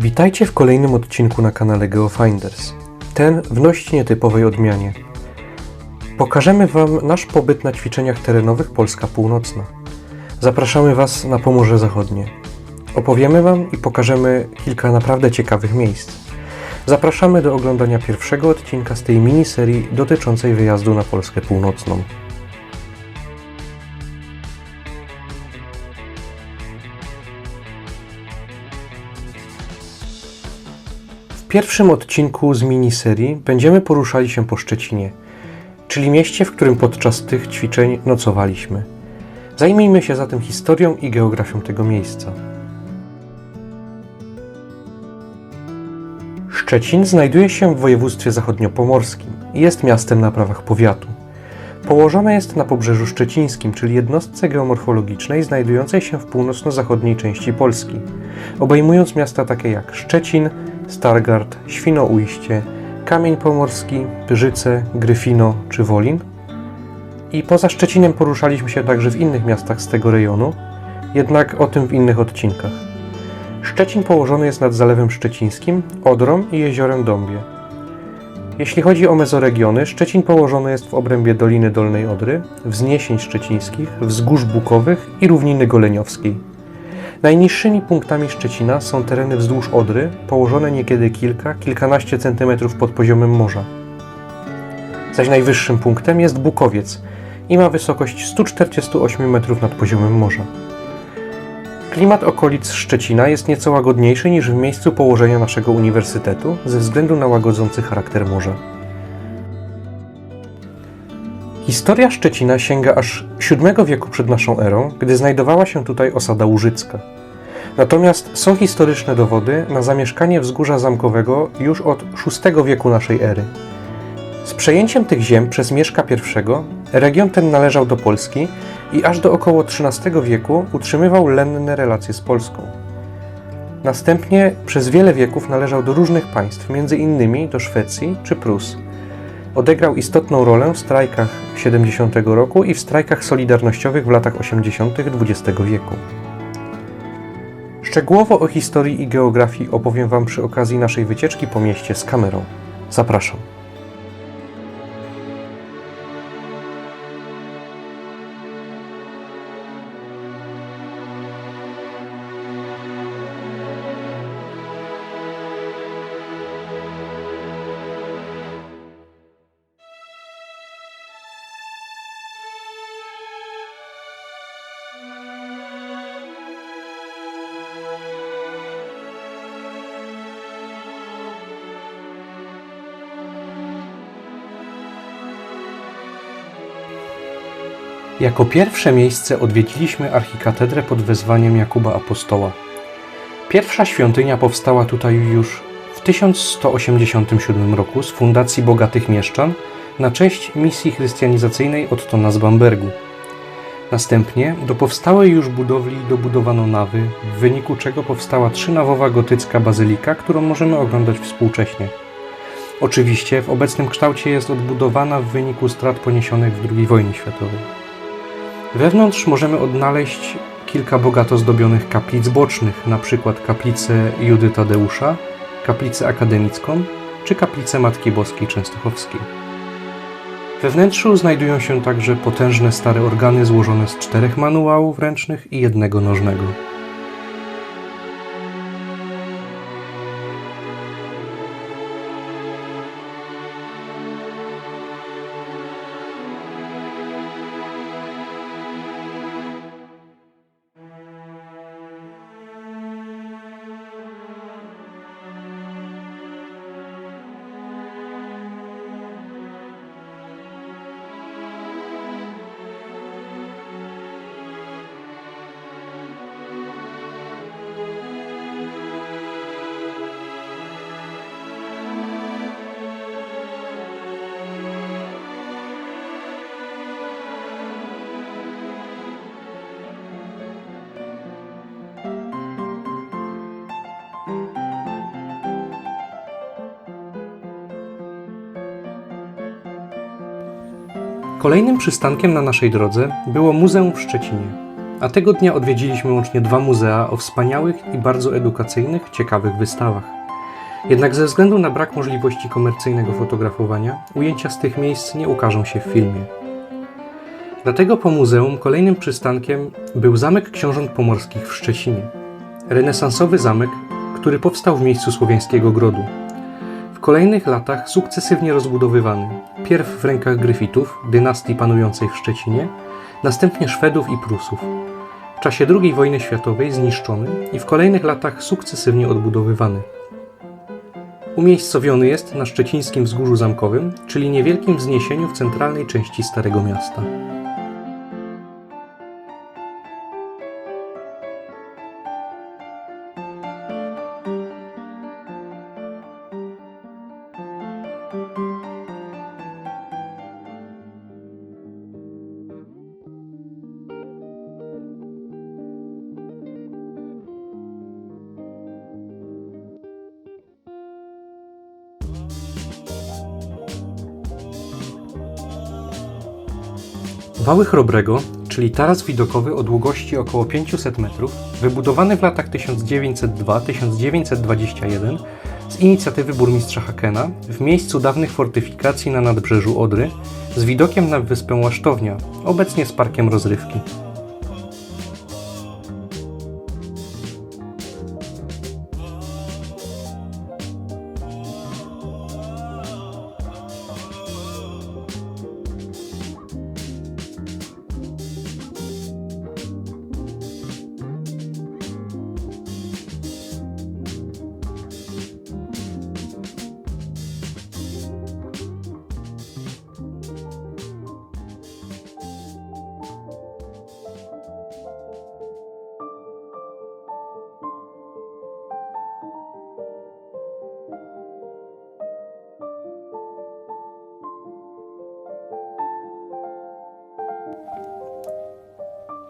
Witajcie w kolejnym odcinku na kanale GeoFinders. Ten w dość nietypowej odmianie. Pokażemy Wam nasz pobyt na ćwiczeniach terenowych Polska Północna. Zapraszamy Was na Pomorze Zachodnie. Opowiemy Wam i pokażemy kilka naprawdę ciekawych miejsc. Zapraszamy do oglądania pierwszego odcinka z tej miniserii dotyczącej wyjazdu na Polskę Północną. Pierwszym odcinku z miniserii będziemy poruszali się po Szczecinie, czyli mieście, w którym podczas tych ćwiczeń nocowaliśmy. Zajmijmy się zatem historią i geografią tego miejsca. Szczecin znajduje się w województwie zachodniopomorskim i jest miastem na prawach powiatu. Położone jest na Pobrzeżu Szczecińskim, czyli jednostce geomorfologicznej znajdującej się w północno-zachodniej części Polski, obejmując miasta takie jak Szczecin, Stargard, Świnoujście, Kamień Pomorski, Pyrzyce, Gryfino czy Wolin. I poza Szczecinem poruszaliśmy się także w innych miastach z tego rejonu, jednak o tym w innych odcinkach. Szczecin położony jest nad Zalewem Szczecińskim, Odrą i Jeziorem Dąbie. Jeśli chodzi o mezoregiony, Szczecin położony jest w obrębie Doliny Dolnej Odry, wzniesień szczecińskich, wzgórz bukowych i równiny goleniowskiej. Najniższymi punktami Szczecina są tereny wzdłuż Odry, położone niekiedy kilka, kilkanaście centymetrów pod poziomem morza. Zaś najwyższym punktem jest Bukowiec i ma wysokość 148 metrów nad poziomem morza. Klimat okolic Szczecina jest nieco łagodniejszy niż w miejscu położenia naszego uniwersytetu ze względu na łagodzący charakter morza. Historia Szczecina sięga aż VII wieku przed naszą erą, gdy znajdowała się tutaj osada łużycka. Natomiast są historyczne dowody na zamieszkanie wzgórza zamkowego już od VI wieku naszej ery. Z przejęciem tych ziem przez Mieszka I region ten należał do Polski i aż do około XIII wieku utrzymywał lenne relacje z Polską. Następnie przez wiele wieków należał do różnych państw, innymi do Szwecji czy Prus. Odegrał istotną rolę w strajkach 70 roku i w strajkach solidarnościowych w latach 80. XX wieku. Szczegółowo o historii i geografii opowiem Wam przy okazji naszej wycieczki po mieście z kamerą. Zapraszam. Jako pierwsze miejsce odwiedziliśmy archikatedrę pod wezwaniem Jakuba Apostoła. Pierwsza świątynia powstała tutaj już w 1187 roku z fundacji bogatych mieszczan na cześć misji chrystianizacyjnej Ottona z Bambergu. Następnie do powstałej już budowli dobudowano nawy, w wyniku czego powstała trzynawowa gotycka bazylika, którą możemy oglądać współcześnie. Oczywiście w obecnym kształcie jest odbudowana w wyniku strat poniesionych w II wojnie światowej. Wewnątrz możemy odnaleźć kilka bogato zdobionych kaplic bocznych, np. kaplicę Judy Tadeusza, kaplicę akademicką czy kaplicę Matki Boskiej Częstochowskiej. We wnętrzu znajdują się także potężne stare organy złożone z czterech manuałów ręcznych i jednego nożnego. Kolejnym przystankiem na naszej drodze było Muzeum w Szczecinie. a tego dnia odwiedziliśmy łącznie dwa muzea o wspaniałych i bardzo edukacyjnych, ciekawych wystawach. Jednak ze względu na brak możliwości komercyjnego fotografowania, ujęcia z tych miejsc nie ukażą się w filmie. Dlatego po muzeum kolejnym przystankiem był Zamek Książąt Pomorskich w Szczecinie. Renesansowy zamek, który powstał w miejscu słowiańskiego grodu. W kolejnych latach sukcesywnie rozbudowywany, pierw w rękach Gryfitów, dynastii panującej w Szczecinie, następnie Szwedów i Prusów. W czasie II wojny światowej zniszczony i w kolejnych latach sukcesywnie odbudowywany. Umiejscowiony jest na szczecińskim wzgórzu zamkowym, czyli niewielkim wzniesieniu w centralnej części Starego Miasta. Wały Chrobrego, czyli taras widokowy o długości około 500 metrów, wybudowany w latach 1902-1921 z inicjatywy burmistrza Hakena w miejscu dawnych fortyfikacji na nadbrzeżu Odry z widokiem na wyspę Łasztownia, obecnie z parkiem rozrywki.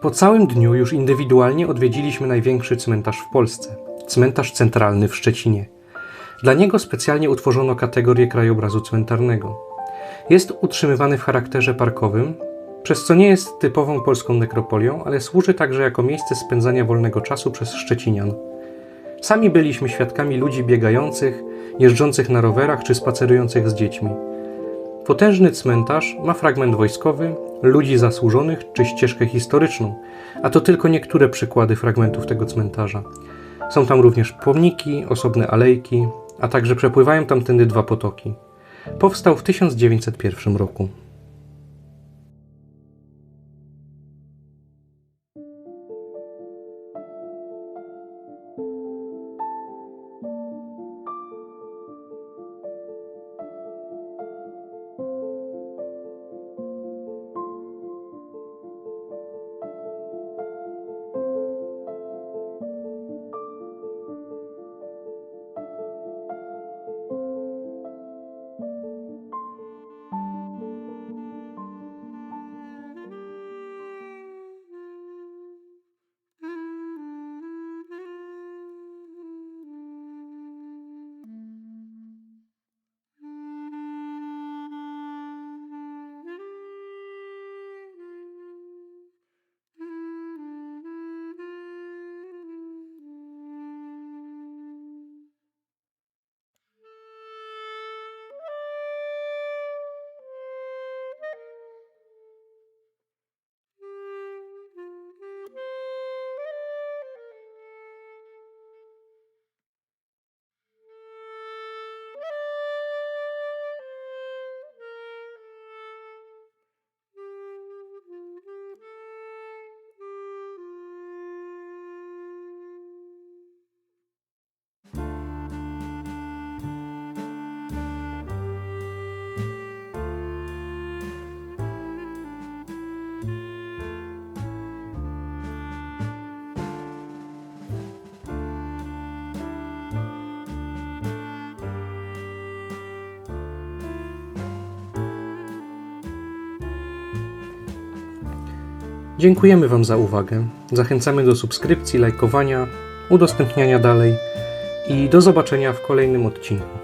Po całym dniu już indywidualnie odwiedziliśmy największy cmentarz w Polsce cmentarz centralny w Szczecinie. Dla niego specjalnie utworzono kategorię krajobrazu cmentarnego. Jest utrzymywany w charakterze parkowym, przez co nie jest typową polską nekropolią, ale służy także jako miejsce spędzania wolnego czasu przez Szczecinian. Sami byliśmy świadkami ludzi biegających, jeżdżących na rowerach czy spacerujących z dziećmi. Potężny cmentarz ma fragment wojskowy, ludzi zasłużonych czy ścieżkę historyczną, a to tylko niektóre przykłady fragmentów tego cmentarza. Są tam również pomniki, osobne alejki, a także przepływają tamtędy dwa potoki. Powstał w 1901 roku. Dziękujemy Wam za uwagę. Zachęcamy do subskrypcji, lajkowania, udostępniania dalej i do zobaczenia w kolejnym odcinku.